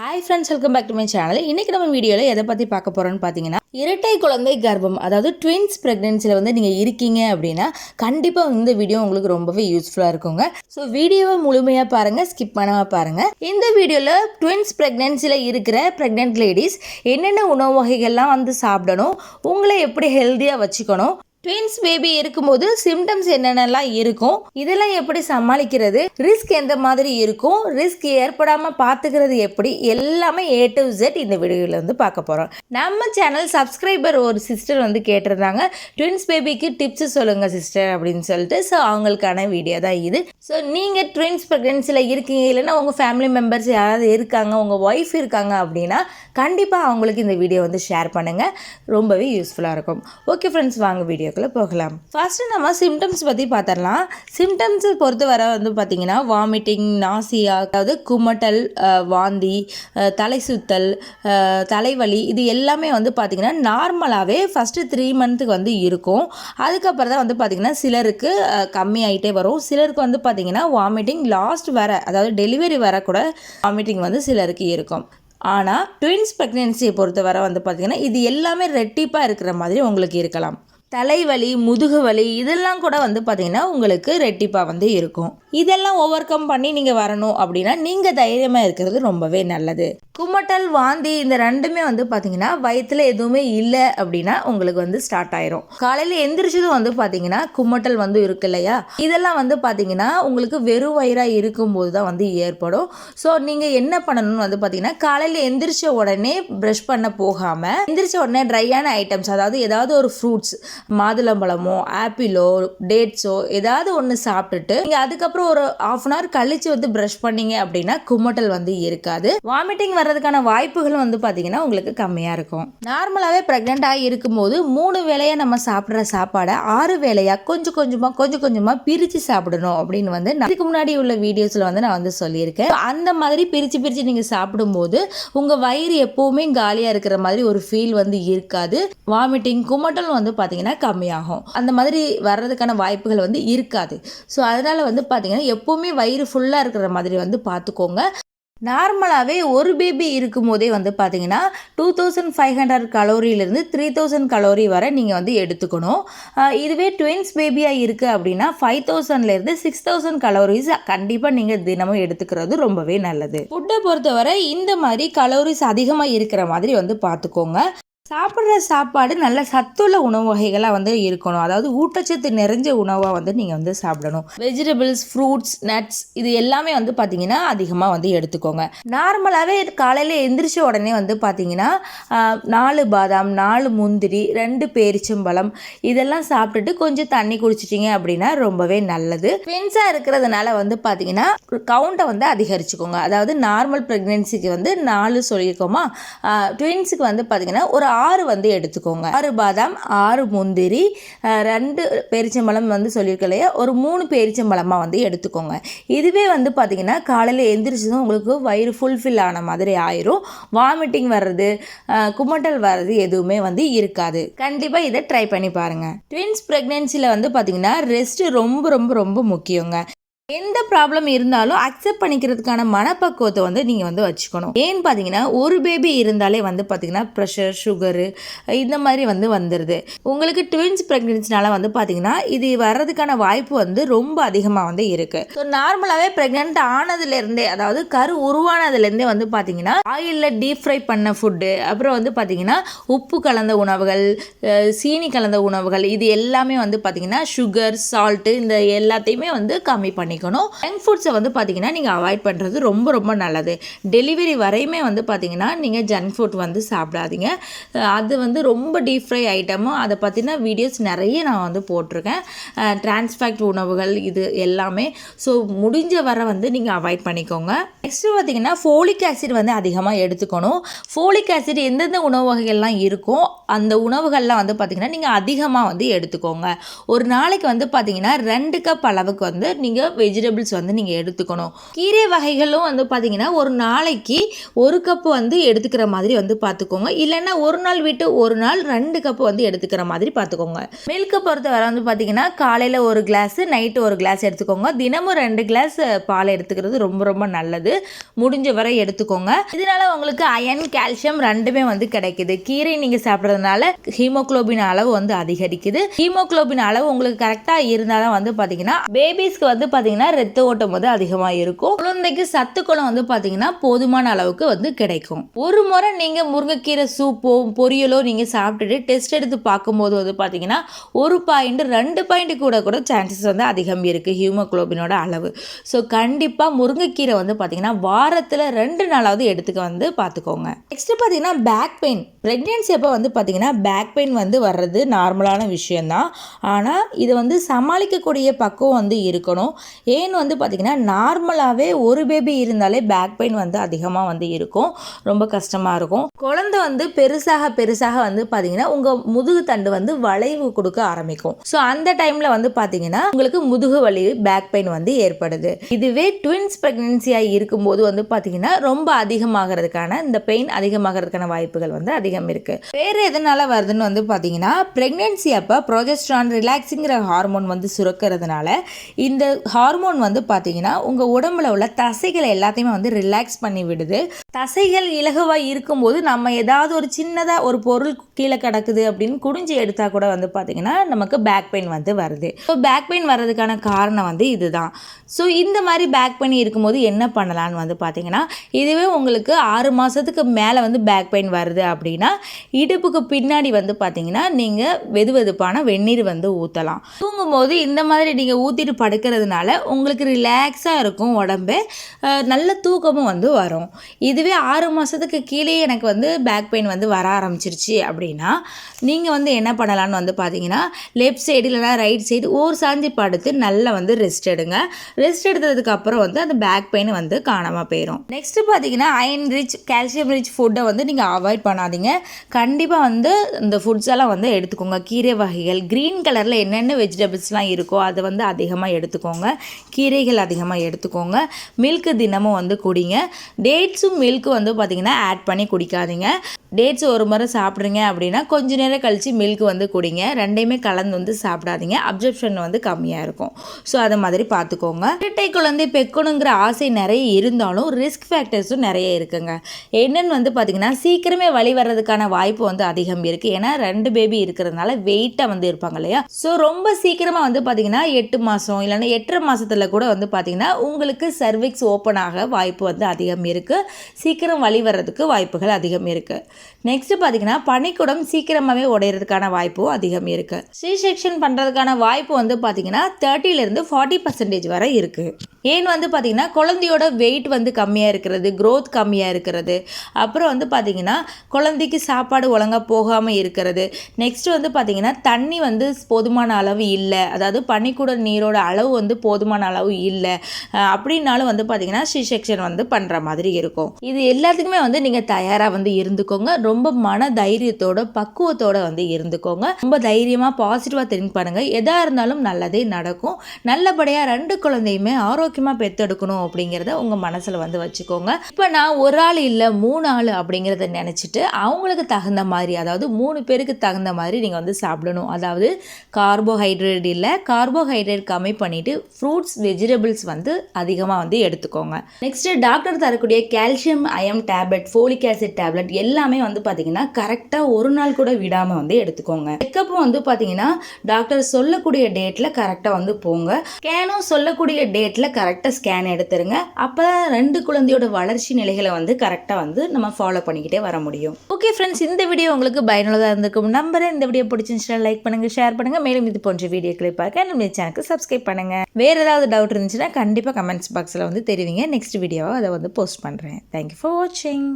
Hi friends welcome back to my channel இன்றைக்கி நம்ம வீடியோவில் எதை பற்றி பார்க்க போகிறோன்னு பார்த்தீங்கன்னா இரட்டை குழந்தை கர்ப்பம் அதாவது ட்வின்ஸ் ப்ரெக்னென்சியில் வந்து நீங்கள் இருக்கீங்க அப்படின்னா கண்டிப்பாக இந்த வீடியோ உங்களுக்கு ரொம்பவே யூஸ்ஃபுல்லாக இருக்குங்க. ஸோ வீடியோவை முழுமையாக பாருங்கள் ஸ்கிப் பண்ணாமல் பாருங்கள் இந்த வீடியோவில் ட்வின்ஸ் ப்ரெக்னென்சியில் இருக்கிற ப்ரெக்னென்ட் லேடிஸ் என்னென்ன உணவு வகைகள்லாம் வந்து சாப்பிடணும் உங்களை எப்படி ஹெல்த்தியாக வச்சுக்கணும் ட்வின்ஸ் பேபி இருக்கும்போது சிம்டம்ஸ் என்னென்னலாம் இருக்கும்? இதெல்லாம் எப்படி சமாளிக்கிறது? ரிஸ்க் எந்த மாதிரி இருக்கும்? ரிஸ்க் ஏற்படாமல் பார்த்துக்கிறது எப்படி? எல்லாமே ஏ டு ஜெட் இந்த வீடியோவில் வந்து பார்க்க போகிறோம் நம்ம சேனல் சப்ஸ்கிரைபர் ஒரு சிஸ்டர் வந்து கேட்டிருந்தாங்க. ட்வின்ஸ் பேபிக்கு டிப்ஸ் சொல்லுங்கள் சிஸ்டர் அப்படின்னு சொல்லிட்டு. ஸோ அவங்களுக்கான வீடியோ தான் இது. ஸோ நீங்கள் ட்வின்ஸ் ப்ரெக்னென்சியில் இருக்கீங்க இல்லைன்னா உங்கள் ஃபேமிலி மெம்பர்ஸ் யாராவது இருக்காங்க உங்கள் ஒய்ஃப் இருக்காங்க அப்படின்னா கண்டிப்பாக அவங்களுக்கு இந்த வீடியோ வந்து ஷேர் பண்ணுங்கள் ரொம்பவே யூஸ்ஃபுல்லாக இருக்கும். ஓகே ஃப்ரெண்ட்ஸ் வாங்க வீடியோ வீடியோக்குள்ளே போகலாம். ஃபஸ்ட்டு நம்ம சிம்டம்ஸ் பற்றி பார்த்துடலாம் சிம்டம்ஸ் பொறுத்த வர வந்து பார்த்திங்கன்னா வாமிட்டிங் நாசியா அதாவது குமட்டல் வாந்தி தலை சுத்தல் தலைவலி இது எல்லாமே வந்து பார்த்திங்கன்னா நார்மலாகவே ஃபஸ்ட்டு த்ரீ மந்த்துக்கு வந்து இருக்கும். அதுக்கப்புறம் தான் வந்து பார்த்திங்கன்னா சிலருக்கு கம்மியாயிட்டே வரும். சிலருக்கு வந்து பார்த்திங்கன்னா வாமிட்டிங் லாஸ்ட் வர அதாவது டெலிவரி வர கூட வாமிட்டிங் வந்து சிலருக்கு இருக்கும். ஆனால் ட்வின்ஸ் ப்ரெக்னென்சியை பொறுத்தவரை வந்து பார்த்திங்கன்னா இது எல்லாமே ரெட்டிப்பாக இருக்கிற மாதிரி உங்களுக்கு இருக்கலாம். தலைவலி முதுகு வலி இதெல்லாம் கூட வந்து பார்த்திங்கன்னா உங்களுக்கு ரெட்டிப்பாக வந்து இருக்கும். இதெல்லாம் ஓவர் கம் பண்ணி நீங்கள் வரணும் அப்படின்னா நீங்கள் தைரியமாக இருக்கிறது ரொம்பவே நல்லது. குமட்டல் வாந்தி இந்த ரெண்டுமே வந்து பார்த்திங்கன்னா வயிற்றில் எதுவுமே இல்லை அப்படின்னா உங்களுக்கு வந்து ஸ்டார்ட் ஆயிரும். காலையில் எந்திரிச்சதும் வந்து பார்த்திங்கன்னா குமட்டல் வந்து இருக்கு இல்லையா? இதெல்லாம் வந்து பார்த்தீங்கன்னா உங்களுக்கு வெறும் வயிறாக இருக்கும்போது தான் வந்து ஏற்படும். ஸோ நீங்கள் என்ன பண்ணணும்னு வந்து பார்த்தீங்கன்னா காலையில் எந்திரிச்ச உடனே ப்ரஷ் பண்ண போகாமல் எந்திரிச்ச உடனே ட்ரையான ஐட்டம்ஸ் அதாவது ஏதாவது ஒரு ஃப்ரூட்ஸ் மாதுளம்பழமோ ஆப்பிளோ டேட்ஸோ ஏதாவது ஒன்று சாப்பிட்டுட்டு நீங்கள் அதுக்கப்புறம் ஒரு ஆஃப் அன் ஹவர் கழிச்சு வந்து ப்ரஷ் பண்ணீங்க அப்படின்னா குமட்டல் வந்து இருக்காது. வாமிட்டிங் வர்றதுக்கான வாய்ப்புகளும் வந்து பார்த்தீங்கன்னா உங்களுக்கு கம்மியாக இருக்கும். நார்மலாகவே ப்ரெக்னெண்ட்டாக இருக்கும்போது மூணு வேளையாக நம்ம சாப்பிட்ற சாப்பாடை ஆறு வேலையாக கொஞ்சம் கொஞ்சமாக கொஞ்சம் கொஞ்சமாக பிரித்து சாப்பிடணும் அப்படின்னு வந்து நான் இதுக்கு முன்னாடி உள்ள வீடியோஸில் வந்து நான் வந்து சொல்லியிருக்கேன். அந்த மாதிரி பிரித்து பிரித்து நீங்கள் சாப்பிடும்போது உங்கள் வயிறு எப்போவுமே காலியாக இருக்கிற மாதிரி ஒரு ஃபீல் வந்து இருக்காது. வாமிட்டிங் குமட்டல் வந்து பார்த்தீங்கன்னா கம்மியாகும். அந்த மாதிரி வர்றதுக்கான வாய்ப்புகள் வந்து இருக்காது. ஸோ அதனால் வந்து பார்த்திங்கன்னா எப்போவுமே வயிறு ஃபுல்லாக இருக்கிற மாதிரி வந்து பார்த்துக்கோங்க நார்மலாகவே ஒரு பேபி இருக்கும் போதே வந்து பார்த்தீங்கன்னா டூ தௌசண்ட் ஃபைவ் ஹண்ட்ரட் கலோரியிலேருந்து த்ரீ தௌசண்ட் கலோரி வரை நீங்கள் வந்து எடுத்துக்கணும். இதுவே ட்வின்ஸ் பேபியாக இருக்குது அப்படின்னா ஃபைவ் தௌசண்ட்லேருந்து சிக்ஸ் தௌசண்ட் கலோரிஸ் கண்டிப்பாக நீங்கள் தினமும் எடுத்துக்கிறது ரொம்பவே நல்லது. ஃபுட்டை பொறுத்தவரை இந்த மாதிரி கலோரிஸ் அதிகமாக இருக்கிற மாதிரி வந்து பார்த்துக்கோங்க சாப்பிட்ற சாப்பாடு நல்ல சத்துள்ள உணவு வகைகளாக வந்து இருக்கணும். அதாவது ஊட்டச்சத்து நிறைஞ்ச உணவாக வந்து நீங்கள் வந்து சாப்பிடணும். வெஜிடபிள்ஸ் ஃப்ரூட்ஸ் நட்ஸ் இது எல்லாமே வந்து பார்த்தீங்கன்னா அதிகமாக வந்து எடுத்துக்கோங்க. நார்மலாகவே காலையில் எந்திரிச்ச உடனே வந்து பார்த்தீங்கன்னா நாலு பாதாம் நாலு முந்திரி ரெண்டு பேரிச்சம்பழம் இதெல்லாம் சாப்பிட்டுட்டு கொஞ்சம் தண்ணி குடிச்சிட்டிங்க அப்படின்னா ரொம்பவே நல்லது. ட்வின்ஸாக இருக்கிறதுனால வந்து பார்த்தீங்கன்னா கவுண்ட்டை வந்து அதிகரிச்சுக்கோங்க. அதாவது நார்மல் ப்ரெக்னென்சிக்கு வந்து நாலு சொல்லியிருக்கோமா? ட்வின்ஸுக்கு வந்து பார்த்தீங்கன்னா ஒரு ஆறு வந்து எடுத்துக்கோங்க. ஆறு பாதாம் ஆறு முந்திரி ரெண்டு பேரிச்சம்பழம் வந்து சொல்லியிருக்க இல்லையா? ஒரு மூணு பேரிச்சம்பழமாக வந்து எடுத்துக்கோங்க. இதுவே வந்து பார்த்தீங்கன்னா காலையில் எந்திரிச்சதும் உங்களுக்கு வயிறு ஃபுல்ஃபில் ஆன மாதிரி ஆயிரும். வாமிட்டிங் வர்றது குமட்டல் வர்றது எதுவுமே வந்து இருக்காது. கண்டிப்பாக இதை ட்ரை பண்ணி பாருங்கள் ட்வின்ஸ் ப்ரெக்னென்சியில் வந்து பார்த்தீங்கன்னா ரெஸ்ட் ரொம்ப ரொம்ப ரொம்ப முக்கியங்க. எந்த ப்ராப்ளம் இருந்தாலும் அக்செப்ட் பண்ணிக்கிறதுக்கான மனப்பக்குவத்தை வந்து நீங்கள் வந்து வச்சுக்கணும். ஏன்னு பார்த்தீங்கன்னா ஒரு பேபி இருந்தாலே வந்து பார்த்தீங்கன்னா ப்ரெஷர் சுகரு இந்த மாதிரி வந்து வந்துடுது உங்களுக்கு ட்வின்ஸ் ப்ரெக்னென்சினால வந்து பார்த்தீங்கன்னா இது வர்றதுக்கான வாய்ப்பு வந்து ரொம்ப அதிகமாக வந்து இருக்குது ஸோ நார்மலாகவே ப்ரெக்னென்ட் ஆனதுலேருந்தே அதாவது கரு உருவானதுலேருந்தே வந்து பார்த்தீங்கன்னா ஆயிலில் டீப் ஃப்ரை பண்ண ஃபுட்டு அப்புறம் வந்து பார்த்தீங்கன்னா உப்பு கலந்த உணவுகள் சீனி கலந்த உணவுகள் இது எல்லாமே வந்து பார்த்தீங்கன்னா சுகர் சால்ட்டு இந்த எல்லாத்தையுமே வந்து கம்மி பண்ணிக்கணும் ஜங்க் ஃபுட்ஸை வந்து பார்த்தீங்கன்னா நீங்கள் அவாய்ட் பண்ணுறது ரொம்ப ரொம்ப நல்லது. டெலிவரி வரையுமே வந்து பார்த்தீங்கன்னா நீங்கள் ஜங்க் ஃபுட் வந்து சாப்பிடாதீங்க. அது வந்து ரொம்ப டீப் ஃப்ரை ஐட்டமும் அதை பற்றின வீடியோஸ் நிறைய நான் வந்து போட்டிருக்கேன். டிரான்ஸ்ஃபேக்ட் உணவுகள் இது எல்லாமே. ஸோ முடிஞ்ச வரை வந்து நீங்கள் அவாய்ட் பண்ணிக்கோங்க. நெக்ஸ்ட்டு பார்த்தீங்கன்னா ஃபோலிக் ஆசிட் வந்து அதிகமாக எடுத்துக்கணும். ஃபோலிக் ஆசிட் எந்தெந்த உணவு வகைகள்லாம் இருக்கோ அந்த உணவுகள்லாம் வந்து பார்த்திங்கன்னா நீங்கள் அதிகமாக வந்து எடுத்துக்கோங்க. ஒரு நாளைக்கு வந்து பார்த்தீங்கன்னா ரெண்டு கப் அளவுக்கு வந்து நீங்கள் வெஜிடபிள்ஸ் வந்து நீங்கள் எடுத்துக்கணும். கீரை வகைகளும் வந்து பார்த்தீங்கன்னா ஒரு நாளைக்கு ஒரு கப்பு வந்து எடுத்துக்கிற மாதிரி வந்து பார்த்துக்கோங்க இல்லைன்னா ஒரு நாள் விட்டு ஒரு நாள் ரெண்டு கப்பு வந்து எடுத்துக்கிற மாதிரி பார்த்துக்கோங்க மில்கை பொறுத்தவரை வந்து பார்த்தீங்கன்னா காலையில் ஒரு கிளாஸ் நைட்டு ஒரு கிளாஸ் எடுத்துக்கோங்க. தினமும் ரெண்டு கிளாஸ் பால் எடுத்துக்கிறது ரொம்ப ரொம்ப நல்லது. முடிஞ்ச வரை எடுத்துக்கோங்க. இதனால உங்களுக்கு அயன் கால்சியம் ரெண்டுமே வந்து கிடைக்குது. கீரை நீங்கள் சாப்பிட்றதுனால ஹீமோக்ளோபின் அளவு வந்து அதிகரிக்குது. ஹீமோக்ளோபின் அளவு உங்களுக்கு கரெக்டாக இருந்தால் தான் வந்து பார்த்தீங்கன்னா பேபிஸ்க்கு வந்து பார்த்தீங்கன்னா ரத்த ஓட்டம் வந்து அதிகமாக இருக்கும். குழந்தைக்கு சத்துக்களும் வந்து பார்த்தீங்கன்னா போதுமான அளவுக்கு வந்து கிடைக்கும். ஒரு முறை நீங்கள் முருங்கைக்கீரை சூப்போ பொரியலோ நீங்கள் சாப்பிட்டுட்டு டெஸ்ட் எடுத்து பார்க்கும்போது வந்து பார்த்தீங்கன்னா ஒரு பாயிண்ட் ரெண்டு பாயிண்ட் கூட கூட சான்சஸ் வந்து அதிகம் இருக்குது ஹியூமோக்ளோபினோட அளவு. ஸோ கண்டிப்பாக முருங்கைக்கீரை வந்து பார்த்தீங்கன்னா வாரத்தில் ரெண்டு நாளாவது எடுத்துக்க வந்து பார்த்துக்கோங்க நெக்ஸ்ட்டு பார்த்தீங்கன்னா பேக் பெயின் ப்ரெக்னென்சி அப்போ வந்து பார்த்தீங்கன்னா பேக் பெயின் வந்து வர்றது நார்மலான விஷயந்தான் ஆனால் இது வந்து சமாளிக்கக்கூடிய பக்குவம் வந்து இருக்கணும். ஏன்னு வந்து பார்த்தீங்கன்னா நார்மலாகவே ஒரு பேபி இருந்தாலே பேக் பெயின் வந்து அதிகமாக வந்து இருக்கும். ரொம்ப கஷ்டமாக இருக்கும். குழந்தை வந்து பெருசாக பெருசாக வந்து பார்த்தீங்கன்னா உங்கள் முதுகு தண்டு வந்து வளைவு கொடுக்க ஆரம்பிக்கும். ஸோ அந்த டைமில் வந்து பார்த்தீங்கன்னா உங்களுக்கு முதுகு வலி பேக் பெயின் வந்து ஏற்படுது. இதுவே ட்வின்ஸ் ப்ரெக்னென்சியாக இருக்கும்போது வந்து பார்த்தீங்கன்னா ரொம்ப அதிகமாகிறதுக்கான இந்த பெயின் அதிகமாகிறதுக்கான வாய்ப்புகள் வந்து அதிகம் இருக்குது வேறு எதனால வருதுன்னு வந்து பார்த்தீங்கன்னா ப்ரெக்னென்சி அப்போ ப்ரொஜெஸ்ட்ரான் ரிலாக்ஸிங்கிற ஹார்மோன் வந்து சுரக்கிறதுனால இந்த ஹார்மோன் வந்து பார்த்தீங்கன்னா உங்கள் உடம்புல உள்ள தசைகளை எல்லாத்தையுமே வந்து ரிலாக்ஸ் பண்ணி விடுது. தசைகள் இலகுவாக இருக்கும்போது நம்ம ஏதாவது ஒரு சின்னதாக ஒரு பொருள் கீழே கிடக்குது அப்படின்னு குடிஞ்சு எடுத்தால் கூட வந்து பார்த்தீங்கன்னா நமக்கு பேக் பெயின் வந்து வருது. ஸோ பேக் பெயின் வர்றதுக்கான காரணம் வந்து இதுதான். ஸோ இந்த மாதிரி பேக் பெயின் இருக்கும்போது என்ன பண்ணலான்னு வந்து பார்த்தீங்கன்னா இதுவே உங்களுக்கு ஆறு மாதத்துக்கு மேலே வந்து பேக் பெயின் வருது அப்படின்னா இடுப்புக்கு பின்னாடி வந்து பார்த்தீங்கன்னா நீங்கள் வெது வெதுப்பான வெந்நீர் வந்து ஊற்றலாம் தூங்கும்போது இந்த மாதிரி நீங்கள் ஊற்றிட்டு படுக்கிறதுனால உங்களுக்கு ரிலாக்ஸாக இருக்கும் உடம்பு. நல்ல தூக்கமும் வந்து வரும். இதுவே ஆறு மாதத்துக்கு கீழே எனக்கு வந்து பேக் பெயின் வந்து வர ஆரம்பிச்சிருச்சு அப்படின்னா நீங்கள் வந்து என்ன பண்ணலான்னு வந்து பார்த்தீங்கன்னா லெஃப்ட் சைடு இல்லைனா ரைட் சைடு ஓர் சாஞ்சி படுத்து நல்லா வந்து ரெஸ்ட் எடுங்க. ரெஸ்ட் எடுத்ததுக்கு அப்புறம் வந்து அந்த பேக் பெயின் வந்து காணாமல் போயிடும் நெக்ஸ்ட் பார்த்தீங்கன்னா அயன் ரிச் கால்சியம் ரிச் ஃபுட்டை வந்து நீங்கள் அவாய்ட் பண்ணாதீங்க. கண்டிப்பாக வந்து இந்த ஃபுட்ஸ் எல்லாம் வந்து எடுத்துக்கோங்க. கீரை வகைகள் க்ரீன் கலரில் என்னென்ன வெஜிடபிள்ஸ்லாம் இருக்கோ அதை வந்து அதிகமாக எடுத்துக்கோங்க. கீரைகள் அதிகமாக எடுத்துக்கோங்க. மில்க்கு தினமும் வந்து குடிங்க. டேட்ஸும் மில்க்கு வந்து பார்த்திங்கன்னா ஆட் பண்ணி குடிக்காதீங்க. டேட்ஸ் ஒரு முறை சாப்பிட்றீங்க அப்படின்னா கொஞ்ச நேரம் கழித்து மில்க் வந்து குடிங்க. ரெண்டையுமே கலந்து வந்து சாப்பிடாதீங்க. அப்சர்ப்ஷன் வந்து கம்மியாக இருக்கும். ஸோ அதை மாதிரி பார்த்துக்கோங்க இரட்டை குழந்தை பெக்கணுங்கிற ஆசை நிறைய இருந்தாலும் ரிஸ்க் ஃபேக்டர்ஸும் நிறைய இருக்குங்க. என்னன்னு வந்து பார்த்திங்கன்னா சீக்கிரமே வழி வர்றதுக்கான வாய்ப்பு வந்து அதிகம் இருக்குது ஏன்னா ரெண்டு பேபி இருக்கிறதுனால வெயிட்டாக வந்து இருப்பாங்க இல்லையா? ஸோ ரொம்ப சீக்கிரமாக வந்து பார்த்திங்கன்னா எட்டு மாதம் இல்லைன்னா எட்டரை மாதத்தில் கூட வந்து பார்த்திங்கன்னா உங்களுக்கு சர்விக்ஸ் ஓப்பன் ஆக வாய்ப்பு வந்து அதிகம் இருக்குது சீக்கிரம் வழி வர்றதுக்கு வாய்ப்புகள் அதிகம் இருக்குது நெக்ஸ்ட் பார்த்தீங்கன்னா பனிக்குடம் சீக்கிரமாகவே உடையிறதுக்கான வாய்ப்பும் அதிகம் இருக்குது சி செக்ஷன் பண்ணுறதுக்கான வாய்ப்பு வந்து பார்த்தீங்கன்னா தேர்ட்டிலேருந்து ஃபார்ட்டி பர்சன்டேஜ் வரை இருக்குது ஏன் வந்து பார்த்தீங்கன்னா குழந்தையோட வெயிட் வந்து கம்மியாக இருக்கிறது க்ரோத் கம்மியாக இருக்கிறது. அப்புறம் வந்து பார்த்தீங்கன்னா குழந்தைக்கு சாப்பாடு ஒழுங்காக போகாமல் இருக்கிறது. நெக்ஸ்ட் வந்து பார்த்தீங்கன்னா தண்ணி வந்து போதுமான அளவு இல்லை. அதாவது பனிக்கூட நீரோட அளவு வந்து போதுமான அளவு இல்லை. அப்படின்னாலும் வந்து பார்த்தீங்கன்னா சி செக்ஷன் வந்து பண்ணுற மாதிரி இருக்கும். இது எல்லாத்துக்குமே வந்து நீங்கள் தயாராக வந்து இருந்துக்கோங்க. ரொம்ப மன தைரியத்தோட பக்குவத்தோட வந்து இருந்துக்கோங்க. ரொம்ப தைரியமாக பாசிட்டிவாக திங்க் பண்ணுங்கள் எதாக இருந்தாலும் நல்லதே நடக்கும். நல்லபடியாக ரெண்டு குழந்தையுமே ஆரோக்கியமாக பெற்றெடுக்கணும் அப்படிங்கிறத உங்கள் மனசில் வந்து வச்சுக்கோங்க. இப்போ நான் ஒரு ஆள் இல்லை மூணு ஆள் அப்படிங்கிறத நினச்சிட்டு அவங்களுக்கு தகுந்த மாதிரி அதாவது மூணு பேருக்கு தகுந்த மாதிரி நீங்கள் வந்து சாப்பிடணும். அதாவது கார்போஹைட்ரேட் இல்லை கார்போஹைட்ரேட் கம்மி பண்ணிவிட்டு ஃப்ரூட்ஸ் வெஜிடபிள்ஸ் வந்து அதிகமாக வந்து எடுத்துக்கோங்க. நெக்ஸ்ட்டு டாக்டர் தரக்கூடிய calcium iron tablet folic acid tablet எல்லாமே வந்து பார்த்தீங்கன்னா கரெக்டாக ஒரு நாள் கூட விடாமல் வந்து எடுத்துக்கோங்க. செக்கப்பும் வந்து பார்த்தீங்கன்னா டாக்டர் சொல்லக்கூடிய டேட்டில் கரெக்டாக வந்து போங்க. ஸ்கேனும் சொல்லக்கூடிய டேட்டில் கரெக்டாக ஸ்கேன் எடுத்துருங்க. அப்போ ரெண்டு குழந்தையோட வளர்ச்சி நிலைகளை வந்து கரெக்டாக வந்து நம்ம ஃபாலோ பண்ணிக்கிட்டே வர முடியும். ஓகே ஃப்ரெண்ட்ஸ் இந்த வீடியோ உங்களுக்கு பயனுள்ளதாக இருந்திருக்கும். நம்புறேன். இந்த வீடியோ பிடிச்சிருந்துச்சுன்னா லைக் பண்ணுங்கள் ஷேர் பண்ணுங்கள் மேலும் இது போன்ற வீடியோக்களை பார்க்க நம்ம சேனலுக்கு சப்ஸ்கிரைப் பண்ணுங்கள் வேறு ஏதாவது டவுட் இருந்துச்சுன்னா கண்டிப்பாக கமெண்ட்ஸ் பாக்ஸில் வந்து தெரிவிங்க. நெக்ஸ்ட் வீடியோவை அதை வந்து போஸ்ட் பண்ணுறேன் தேங்க்யூ ஃபார் வாட்சிங்